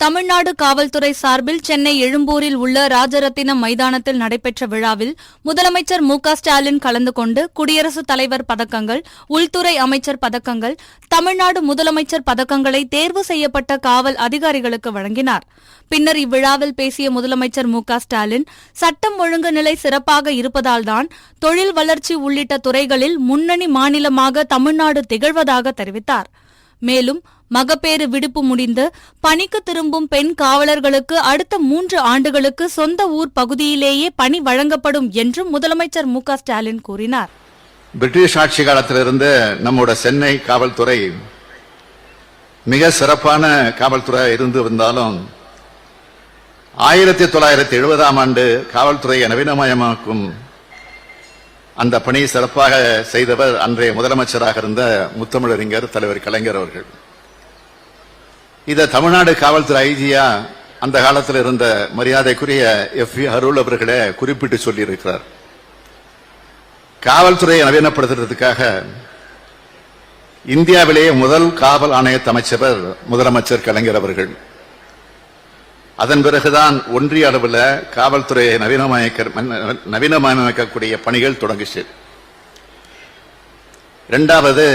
தமிழ்நாடு காவல்துறை சார்பில் சென்னை எழும்பூரில் உள்ள ராஜரத்தினம் மைதானத்தில் நடைபெற்ற விழாவில் முதலமைச்சர் மு ஸ்டாலின் கலந்து கொண்டு குடியரசுத் தலைவர் பதக்கங்கள் உள்துறை அமைச்சர் பதக்கங்கள் தமிழ்நாடு முதலமைச்சர் பதக்கங்களை தேர்வு செய்யப்பட்ட காவல் அதிகாரிகளுக்கு வழங்கினார். பின்னர் இவ்விழாவில் பேசிய முதலமைச்சர் மு ஸ்டாலின் சட்டம் ஒழுங்கு நிலை சிறப்பாக இருப்பதால்தான் தொழில் வளர்ச்சி உள்ளிட்ட துறைகளில் முன்னணி மாநிலமாக தமிழ்நாடு திகழ்வதாக தெரிவித்தார். மேலும் மகப்பேறு விடுப்பு முடிந்து பணிக்கு திரும்பும் பெண் காவலர்களுக்கு அடுத்த மூன்று ஆண்டுகளுக்கு சொந்த ஊர் பகுதியிலேயே பணி வழங்கப்படும் என்றும் முதலமைச்சர் மு ஸ்டாலின் கூறினார். பிரிட்டிஷ் ஆட்சி காலத்திலிருந்து நம்மோட சென்னை காவல்துறை மிக சிறப்பான காவல்துறை இருந்து வந்தாலும் ஆயிரத்தி தொள்ளாயிரத்தி எழுபதாம் ஆண்டு காவல்துறையை நவீனமயமாக்கும் அந்த பணியை சிறப்பாக செய்தவர் அன்றைய முதலமைச்சராக இருந்த முத்தமிழறிஞர் தலைவர் கலைஞர் அவர்கள். இதை தமிழ்நாடு காவல்துறை ஐஜியா அந்த காலத்தில் இருந்த மரியாதைக்குரிய எஃப் வி அருள் அவர்களே குறிப்பிட்டு சொல்லியிருக்கிறார். காவல்துறையை நவீனப்படுத்துறதுக்காக இந்தியாவிலேயே முதல் காவல் ஆணையத்தை அமைச்சவர் முதலமைச்சர் கலைஞர் அவர்கள். அதன் பிறகுதான் ஒன்றிய அளவில் காவல்துறையை நவீனமயக்க நவீனமயமாக்கக்கூடிய பணிகள் தொடங்குச்சு. இரண்டாவது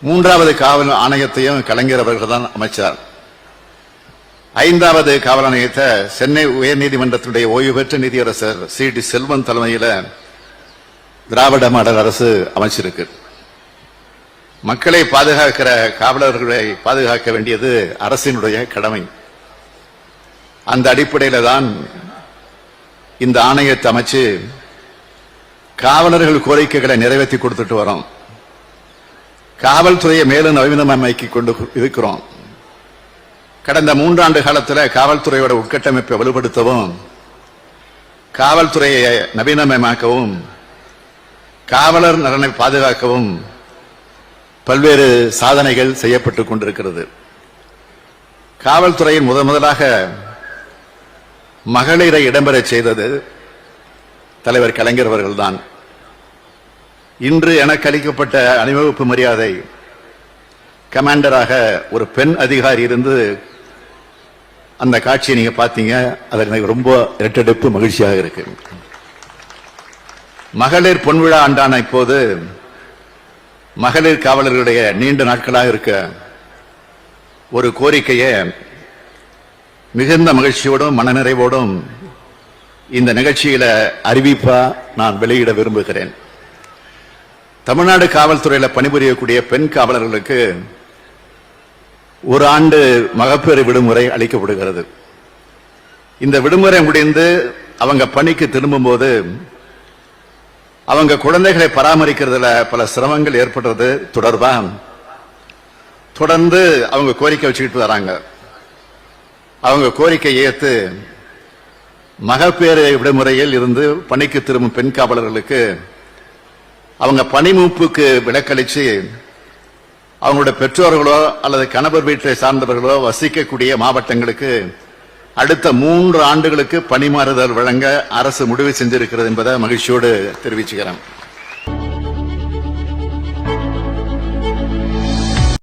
மூன்றாவது காவல் ஆணையத்தையும் கலைஞர் அவர்கள் தான் அமைச்சார். ஐந்தாவது காவல் ஆணையத்தை சென்னை உயர்நீதிமன்றத்துடைய ஓய்வு பெற்ற நீதியரசர் சி. டி. செல்வன் தலைமையில் திராவிட மாடல் அரசு அமைச்சிருக்கு. மக்களை பாதுகாக்கிற காவலர்களை பாதுகாக்க வேண்டியது அரசினுடைய கடமை. அந்த அடிப்படையில் தான் இந்த ஆணையத்தை அமைச்சு காவலர்கள் கோரிக்கைகளை நிறைவேற்றி கொடுத்துட்டு வரோம். காவல்துறையை மேலும் நவீனமயமாக்கி கொண்டு இருக்கிறோம். கடந்த மூன்றாண்டு காலத்தில் காவல்துறையோட உட்கட்டமைப்பை வலுப்படுத்தவும் காவல்துறையை நவீனமயமாக்கவும் காவலர் நலனை பாதுகாக்கவும் பல்வேறு சாதனைகள் செய்யப்பட்டுக் கொண்டிருக்கிறது. காவல்துறையில் முத முதலாக மகளிரை இடம்பெறச் செய்தது தலைவர் கலைஞர் அவர்கள்தான். இன்று எனக்கு அளிக்கப்பட்ட அணிவகுப்பு மரியாதை கமாண்டராக ஒரு பெண் அதிகாரி இருந்து அந்த காட்சியை நீங்க பாத்தீங்க அது எனக்கு ரொம்ப இரட்டெடுப்பு மகிழ்ச்சியாக இருக்கு. மகளிர் பொன்விழா ஆண்டான இப்போது மகளிர் காவலர்களுடைய நீண்ட நாட்களாக இருக்க ஒரு கோரிக்கையை மிகுந்த மகிழ்ச்சியோடும் மனநிறைவோடும் இந்த நிகழ்ச்சியில அறிவிப்பா நான் வெளியிட விரும்புகிறேன். தமிழ்நாடு காவல்துறையில பணிபுரியக்கூடிய பெண் காவலர்களுக்கு ஒரு ஆண்டு மகப்பேறு விடுமுறை அளிக்கப்படுகிறது. இந்த விடுமுறை முடிந்து அவங்க பணிக்கு திரும்பும்போது அவங்க குழந்தைகளை பராமரிக்கிறதுல பல சிரமங்கள் ஏற்படுறது தொடர்பா தொடர்ந்து அவங்க கோரிக்கை வச்சுக்கிட்டு வராங்க. அவங்க கோரிக்கை ஏற்று மகப்பேறு விடுமுறையில் இருந்து பணிக்கு திரும்பும் பெண் காவலர்களுக்கு அவங்க பணிமூப்புக்கு விலக்களிச்சு அவங்களோட பெற்றோர்களோ அல்லது கணவர் வீட்டை சார்ந்தவர்களோ வசிக்கக்கூடிய மாவட்டங்களுக்கு அடுத்த மூன்று ஆண்டுகளுக்கு பணிமாறுதல் வழங்க அரசு முடிவு செஞ்சிருக்கிறது என்பதை மகிழ்ச்சியோடு தெரிவிச்சுக்கிறேன்.